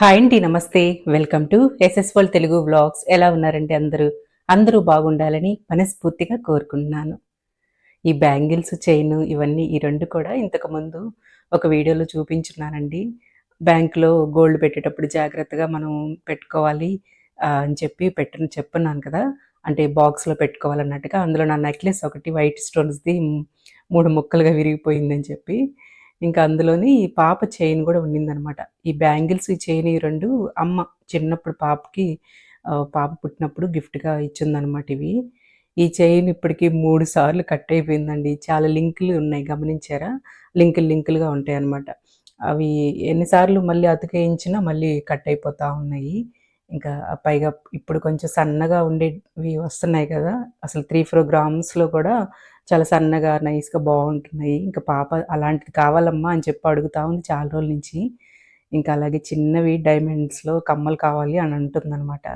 Hi అండి నమస్తే. Welcome to SSVL Telugu vlogs. ఎలా ఉన్నారండి అందరూ? అందరూ బాగుండాలని మనస్ఫూర్తిగా కోరుకుంటున్నాను. ఈ బ్యాంగిల్స్ చైన్ ఇవన్నీ ఈ రెండు కూడా ఇంతకుముందు ఒక వీడియోలో చూపించున్నానండి. బ్యాంకులో గోల్డ్ పెట్టేటప్పుడు జాగ్రత్తగా మనం పెట్టుకోవాలి అని చెప్పి పెట్టని చెప్పున్నాను కదా. అంటే బాక్స్లో పెట్టుకోవాలన్నట్టుగా అందులో నా నెక్లెస్ ఒకటి వైట్ స్టోన్స్ది మూడు ముక్కలుగా విరిగిపోయిందని చెప్పి ఇంకా అందులోని ఈ పాప చైన్ కూడా ఉండిందనమాట ఈ బ్యాంగిల్స్ ఈ చైన్ ఈ రెండు అమ్మ చిన్నప్పుడు పాపకి పాప పుట్టినప్పుడు గిఫ్ట్గా ఇచ్చిందనమాట ఇవి. ఈ చైన్ ఇప్పటికి మూడు సార్లు కట్ అయిపోయిందండి. చాలా లింకులు ఉన్నాయి గమనించారా? లింకులు లింకులుగా ఉంటాయి అనమాట అవి ఎన్నిసార్లు మళ్ళీ అతికేయించినా మళ్ళీ కట్ అయిపోతూ ఉన్నాయి. ఇంకా పైగా ఇప్పుడు కొంచెం సన్నగా ఉండేవి వస్తున్నాయి కదా. అసలు త్రీ ఫోర్ గ్రామ్స్లో కూడా చాలా సన్నగా నైస్గా బాగుంటున్నాయి. ఇంకా పాప అలాంటిది కావాలమ్మా అని చెప్పి అడుగుతా ఉంది చాలా రోజుల నుంచి. ఇంకా అలాగే చిన్నవి డైమండ్స్లో కమ్మలు కావాలి అని అంటుందన్నమాట.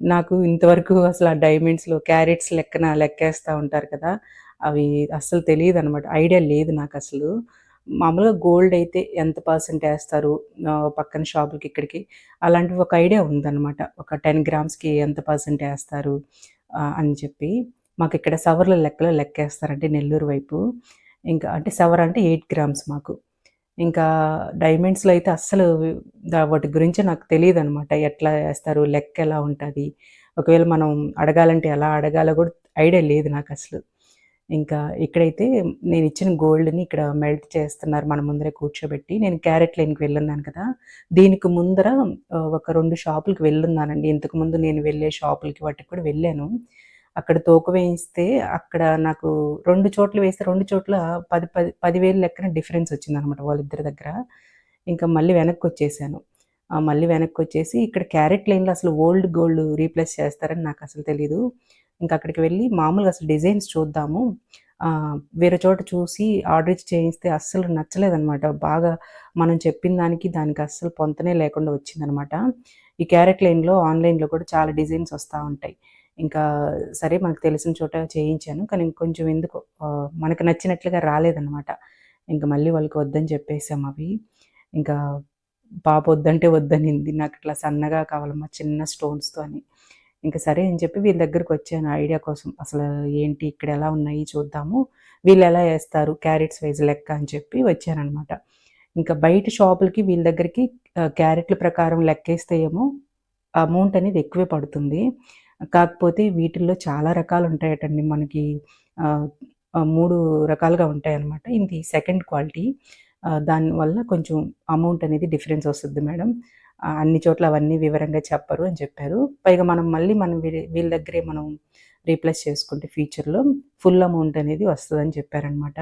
నాకు ఇంతవరకు అసలు ఆ డైమండ్స్లో క్యారెట్స్ లెక్కన లెక్కేస్తూ ఉంటారు కదా అవి అస్సలు తెలియదు అనమాట ఐడియా లేదు నాకు అసలు. మామూలుగా గోల్డ్ అయితే ఎంత పర్సెంట్ వేస్తారు? పక్కన షాపులకి ఇక్కడికి. అలాంటివి ఒక ఐడియా ఉందన్నమాట. ఒక టెన్ గ్రామ్స్కి ఎంత పర్సెంట్ వేస్తారు? అని చెప్పి. మాకు ఇక్కడ సవర్ల లెక్కలో లెక్కేస్తారంటే నెల్లూరు వైపు. ఇంకా అంటే సవర్ అంటే ఎయిట్ గ్రామ్స్ మాకు. ఇంకా డైమండ్స్లో అయితే అస్సలు వాటి గురించి నాకు తెలియదు అనమాట ఎట్లా వేస్తారు లెక్క ఎలా ఉంటుంది? ఒకవేళ మనం అడగాలంటే ఎలా అడగాలో కూడా ఐడియా లేదు నాకు అసలు ఇంకా ఇక్కడైతే నేను ఇచ్చిన గోల్డ్ని ఇక్కడ మెల్ట్ చేస్తున్నారు మన ముందరే కూర్చోబెట్టి. నేను క్యారెట్ లైన్కి వెళ్ళున్నాను కదా దీనికి ముందర ఒక రెండు షాపులకి వెళ్ళున్నానండి. ఇంతకు ముందు నేను వెళ్ళే షాపులకి వాటికి కూడా వెళ్ళాను. అక్కడ తోక వేయిస్తే అక్కడ నాకు రెండు చోట్ల వేస్తే రెండు చోట్ల పది పది పదివేలు లెక్కన డిఫరెన్స్ వచ్చింది అనమాట వాళ్ళిద్దరి దగ్గర. ఇంకా మళ్ళీ వెనక్కి వచ్చేసాను. మళ్ళీ వెనక్కి వచ్చేసి ఇక్కడ క్యారెట్ లైన్లో అసలు ఓల్డ్ గోల్డ్ రీప్లేస్ చేస్తారని నాకు అసలు తెలీదు. ఇంకా అక్కడికి వెళ్ళి మామూలుగా అసలు డిజైన్స్ చూద్దాము. వేరే చోట చూసి ఆర్డర్ ఇచ్చి చేయిస్తే అస్సలు నచ్చలేదన్నమాట. బాగా మనం చెప్పిన దానికి దానికి అస్సలు పొంతనే లేకుండా వచ్చిందనమాట ఈ క్యారెట్ లైన్లో ఆన్లైన్లో కూడా చాలా డిజైన్స్ వస్తూ ఉంటాయి. ఇంకా సరే మనకు తెలిసిన చోట చేయించాను. కానీ ఇంకొంచెం ఎందుకు మనకు నచ్చినట్లుగా రాలేదన్నమాట. ఇంకా మళ్ళీ వాళ్ళకి వద్దని చెప్పేసాం అవి. ఇంకా పాప వద్దంటే వద్దనింది. నాకు ఇట్లా సన్నగా కావాలమ్మా చిన్న స్టోన్స్తో అని. ఇంకా సరే అని చెప్పి వీళ్ళ దగ్గరికి వచ్చాను ఐడియా కోసం. అసలు ఏంటి ఇక్కడ ఎలా ఉన్నాయి చూద్దాము. వీళ్ళు ఎలా వేస్తారు క్యారెట్స్ వైజ్ లెక్క అని చెప్పి వచ్చానమాట ఇంకా బయట షాపులకి వీళ్ళ దగ్గరికి క్యారెట్ల ప్రకారం లెక్కేస్తే ఏమో అమౌంట్ అనేది ఎక్కువే పడుతుంది. కాకపోతే వీటిల్లో చాలా రకాలు ఉంటాయటండి మనకి మూడు రకాలుగా ఉంటాయన్నమాట. ఇది సెకండ్ క్వాలిటీ దానివల్ల కొంచెం అమౌంట్ అనేది డిఫరెన్స్ వస్తుంది మేడం. అన్ని చోట్ల అవన్నీ వివరంగా చెప్పరు అని చెప్పారు. పైగా మనం మళ్ళీ మనం వీళ్ళ దగ్గరే మనం రీప్లేస్ చేసుకుంటే ఫ్యూచర్లో ఫుల్ అమౌంట్ అనేది వస్తుందని చెప్పారనమాట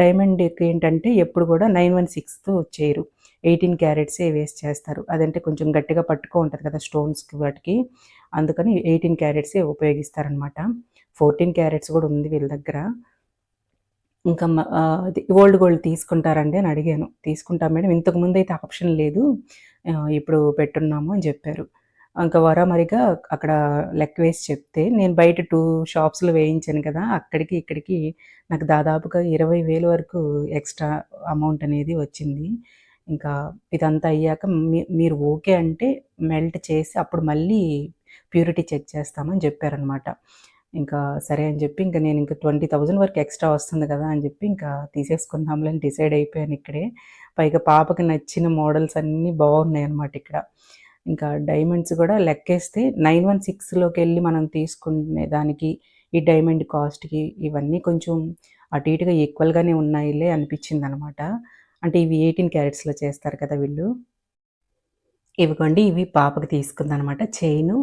డైమండ్ ఏంటంటే ఎప్పుడు కూడా నైన్ వన్ సిక్స్తో చేయరు ఎయిటీన్ క్యారెట్సే వేస్ట్ చేస్తారు. అదంటే కొంచెం గట్టిగా పట్టుకో ఉంటుంది కదా స్టోన్స్కి వాటికి. అందుకని ఎయిటీన్ క్యారెట్సే ఉపయోగిస్తారనమాట. ఫోర్టీన్ క్యారెట్స్ కూడా ఉంది వీళ్ళ దగ్గర. ఇంకా అది ఓల్డ్ గోల్డ్ తీసుకుంటారండి అని అడిగాను. తీసుకుంటాం మేడం. ఇంతకు ముందు అయితే ఆప్షన్ లేదు. ఇప్పుడు పెట్టున్నాము అని చెప్పారు. ఇంకా వరామరిగా అక్కడ లెక్క వేసి చెప్తే నేను బయట టూ షాప్స్లో వేయించాను కదా అక్కడికి ఇక్కడికి నాకు దాదాపుగా ఇరవై వేల వరకు ఎక్స్ట్రా అమౌంట్ అనేది వచ్చింది. ఇంకా ఇదంతా అయ్యాక మీ- మీరు ఓకే అంటే మెల్ట్ చేసి అప్పుడు మళ్ళీ ప్యూరిటీ చెక్ చేస్తామని చెప్పారనమాట. ఇంకా సరే అని చెప్పి ఇంకా నేను ఇంకా ట్వంటీ థౌజండ్ వరకు ఎక్స్ట్రా వస్తుంది కదా అని చెప్పి ఇంకా తీసేసుకుందాంలే అని డిసైడ్ అయిపోయాను ఇక్కడే. పైగా పాపకి నచ్చిన మోడల్స్ అన్నీ బాగున్నాయి అనమాట ఇక్కడ. ఇంకా డైమండ్స్ కూడా లెక్కేస్తే నైన్ వన్ సిక్స్లోకి వెళ్ళి మనం తీసుకునే దానికి ఈ డైమండ్ కాస్ట్కి ఇవన్నీ కొంచెం అటు ఇటుగా ఈక్వల్గానే ఉన్నాయిలే అనిపించింది అనమాట అంటే ఇవి ఎయిటీన్ క్యారెట్స్లో చేస్తారు కదా వీళ్ళు. ఇవిగోండి ఇవి పాపకి తీసుకుందనమాట. చైను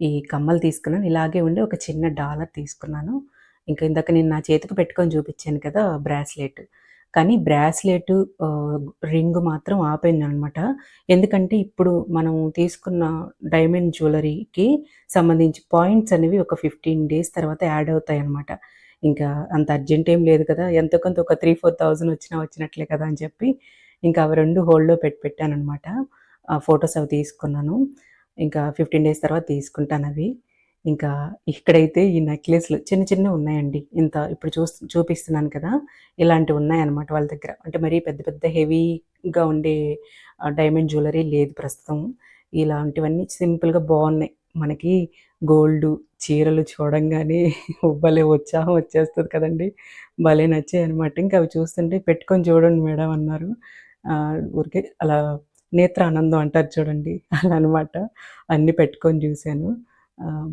ఈ కమ్మలు తీసుకున్నాను. ఇలాగే ఉండి ఒక చిన్న డాలర్ తీసుకున్నాను. ఇంకా ఇందాక నేను నా చేతికి పెట్టుకొని చూపించాను కదా బ్రాస్లెట్. కానీ బ్రాస్లెట్ రింగ్ మాత్రం ఆపోయింది అనమాట ఎందుకంటే ఇప్పుడు మనం తీసుకున్న డైమండ్ జ్యువెలరీకి సంబంధించి పాయింట్స్ అనేవి ఒక ఫిఫ్టీన్ డేస్ తర్వాత యాడ్ అవుతాయి అనమాట ఇంకా అంత అర్జెంట్ ఏం లేదు కదా. ఎంతో కొంత ఒక త్రీ ఫోర్ థౌజండ్ వచ్చినా వచ్చినట్లే కదా అని చెప్పి ఇంకా అవి రెండు హోల్డ్లో పెట్టి పెట్టాను అనమాట ఆ ఫొటోస్ అవి తీసుకున్నాను. ఇంకా ఫిఫ్టీన్ డేస్ తర్వాత తీసుకుంటాను అవి. ఇంకా ఇక్కడైతే ఈ నెక్లెస్లు చిన్న చిన్నవి ఉన్నాయండి. ఇంత ఇప్పుడు చూ చూపిస్తున్నాను కదా. ఇలాంటివి ఉన్నాయన్నమాట వాళ్ళ దగ్గర. అంటే మరీ పెద్ద పెద్ద హెవీ ఉండే డైమండ్ జ్యువెలరీ లేదు ప్రస్తుతం. ఇలాంటివన్నీ సింపుల్గా బాగున్నాయి. మనకి గోల్డ్ చీరలు చూడంగానే భలే ఉత్సాహం వచ్చేస్తుంది కదండి. భలే నచ్చాయి అనమాట ఇంకా అవి చూస్తుంటే పెట్టుకొని చూడండి మేడం అన్నారు. ఊరికే అలా నేత్ర ఆనందం అంటారు చూడండి. అలా అనమాట అన్నీ పెట్టుకొని చూశాను.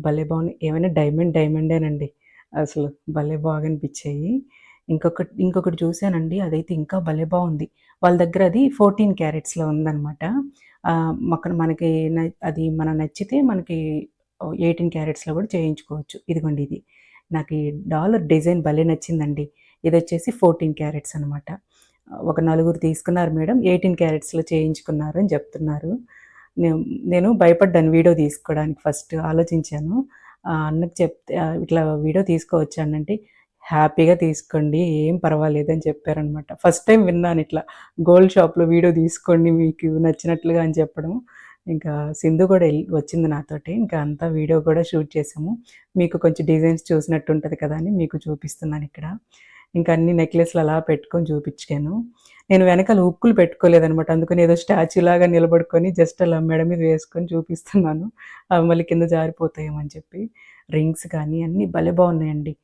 భలే బాగున్నాయి ఏమైనా డైమండ్ డైమండేనండి అసలు భలే బాగా అనిపించాయి. ఇంకొకటి ఇంకొకటి చూశానండి. అదైతే ఇంకా భలే బాగుంది. వాళ్ళ దగ్గర అది ఫోర్టీన్ క్యారెట్స్లో ఉందన్నమాట. అక్కడ మనకి అది మనం నచ్చితే మనకి ఎయిటీన్ క్యారెట్స్లో కూడా చేయించుకోవచ్చు. ఇదిగోండి ఇది. నాకు ఈ డాలర్ డిజైన్ భలే నచ్చిందండి. ఇది వచ్చేసి ఫోర్టీన్ క్యారెట్స్ అనమాట ఒక నలుగురు తీసుకున్నారు మేడం ఎయిటీన్ క్యారెట్స్లో చేయించుకున్నారు అని చెప్తున్నారు. నేను నేను భయపడ్డాను వీడియో తీసుకోవడానికి ఫస్ట్ ఆలోచించాను. అన్నకు చెప్తే ఇట్లా వీడియో తీసుకోవచ్చానంటే హ్యాపీగా తీసుకోండి ఏం పర్వాలేదు అని చెప్పారనమాట ఫస్ట్ టైం విన్నాను ఇట్లా గోల్డ్ షాప్లో వీడియో తీసుకోండి మీకు నచ్చినట్లుగా అని చెప్పడం ఇంకా సింధు కూడా వెళ్ళి వచ్చింది నాతోటి. ఇంకా అంతా వీడియో కూడా షూట్ చేసాము. మీకు కొంచెం డిజైన్స్ చూసినట్టు ఉంటుంది కదా అని మీకు చూపిస్తున్నాను ఇక్కడ. ఇంకా అన్ని నెక్లెస్లు అలా పెట్టుకొని చూపించాను. నేను వెనకాల ఉక్కులు పెట్టుకోలేదనమాట. అందుకని ఏదో స్టాచ్యూ లాగా నిలబడుకొని జస్ట్ అలా మెడ మీద వేసుకొని చూపిస్తున్నాను. అవి మళ్ళీ కింద జారిపోతాయేమని చెప్పి. రింగ్స్ కానీ అన్నీ భలే బాగున్నాయండి.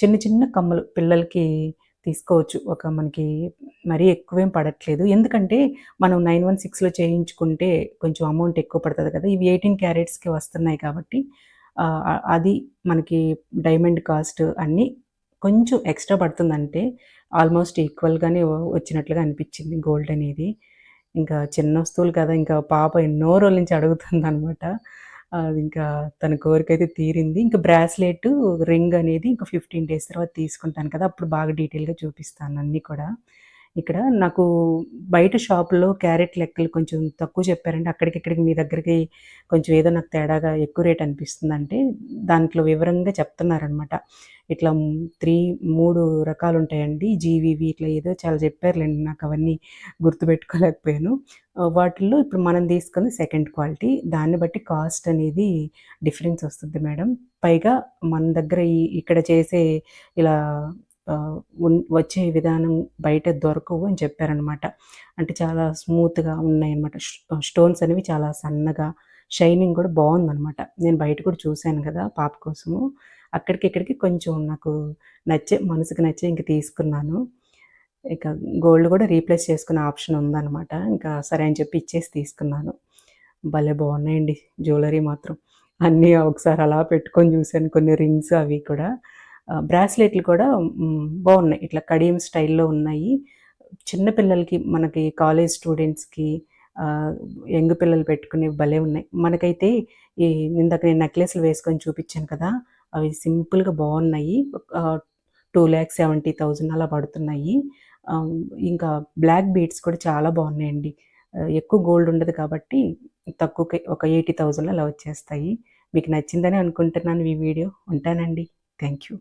చిన్న చిన్న కమ్మలు పిల్లలకి తీసుకోవచ్చు. ఒక మనకి మరీ ఎక్కువేం పడట్లేదు. ఎందుకంటే మనం నైన్ వన్ సిక్స్లో చేయించుకుంటే కొంచెం అమౌంట్ ఎక్కువ పడుతుంది కదా. ఇవి ఎయిటీన్ క్యారెట్స్కి వస్తున్నాయి కాబట్టి అది మనకి డైమండ్ కాస్ట్ అన్నీ కొంచెం ఎక్స్ట్రా పడుతుందంటే ఆల్మోస్ట్ ఈక్వల్గానే వచ్చినట్లుగా అనిపించింది గోల్డ్ అనేది. ఇంకా చిన్న వస్తువులు కదా. ఇంకా పాప ఎన్నో రోజుల నుంచి అడుగుతుంది అనమాట అది ఇంకా తన కోరిక అయితే తీరింది. ఇంకా బ్రాస్లెట్ రింగ్ అనేది ఇంకా ఫిఫ్టీన్ డేస్ తర్వాత తీసుకుంటాను కదా అప్పుడు బాగా డీటెయిల్గా చూపిస్తాను అన్నీ కూడా. ఇక్కడ నాకు బయట షాపులో క్యారెట్ లెక్కలు కొంచెం తక్కువ చెప్పారంటే అక్కడికి ఇక్కడికి మీ దగ్గరికి కొంచెం ఏదో నాకు తేడాగా ఎక్కువ రేట్ అనిపిస్తుంది అంటే దాంట్లో వివరంగా చెప్తున్నారనమాట ఇట్లా త్రీ మూడు రకాలు ఉంటాయండి జీవీవి ఇట్లా ఏదో చాలా చెప్పారులేండి నాకు అవన్నీ గుర్తుపెట్టుకోలేకపోయాను. వాటిల్లో ఇప్పుడు మనం తీసుకుంది సెకండ్ క్వాలిటీ దాన్ని బట్టి కాస్ట్ అనేది డిఫరెన్స్ వస్తుంది మేడం. పైగా మన దగ్గర ఈ ఇక్కడ చేసే ఇలా వచ్చే విధానం బయట దొరకవు అని చెప్పారనమాట అంటే చాలా స్మూత్గా ఉన్నాయన్నమాట. స్టోన్స్ అనేవి చాలా సన్నగా షైనింగ్ కూడా బాగుందనమాట నేను బయట కూడా చూశాను కదా పాప కోసము. అక్కడికి ఇక్కడికి కొంచెం నాకు నచ్చే మనసుకు నచ్చే ఇంక తీసుకున్నాను. ఇక గోల్డ్ కూడా రీప్లేస్ చేసుకునే ఆప్షన్ ఉందన్నమాట. ఇంకా సరే అని చెప్పి ఇచ్చేసి తీసుకున్నాను. భలే బాగున్నాయండి జ్యువెలరీ మాత్రం. అన్నీ ఒకసారి అలా పెట్టుకొని చూశాను. కొన్ని రింగ్స్ అవి కూడా. బ్రాస్లెట్లు కూడా బాగున్నాయి. ఇట్లా కడియం స్టైల్లో ఉన్నాయి. చిన్నపిల్లలకి మనకి కాలేజ్ స్టూడెంట్స్కి యంగ్ పిల్లలు పెట్టుకునే భలే ఉన్నాయి. మనకైతే ఈ ఇందాక నేను నెక్లెస్లు వేసుకొని చూపించాను కదా అవి సింపుల్గా బాగున్నాయి. టూ ల్యాక్స్ సెవెంటీ థౌజండ్ అలా పడుతున్నాయి. ఇంకా బ్లాక్ బీడ్స్ కూడా చాలా బాగున్నాయండి. ఎక్కువ గోల్డ్ ఉండదు కాబట్టి తక్కువకి ఒక ఎయిటీ థౌజండ్ అలా వచ్చేస్తాయి. మీకు నచ్చిందని అనుకుంటున్నాను ఈ వీడియో. ఉంటానండి. Thank you.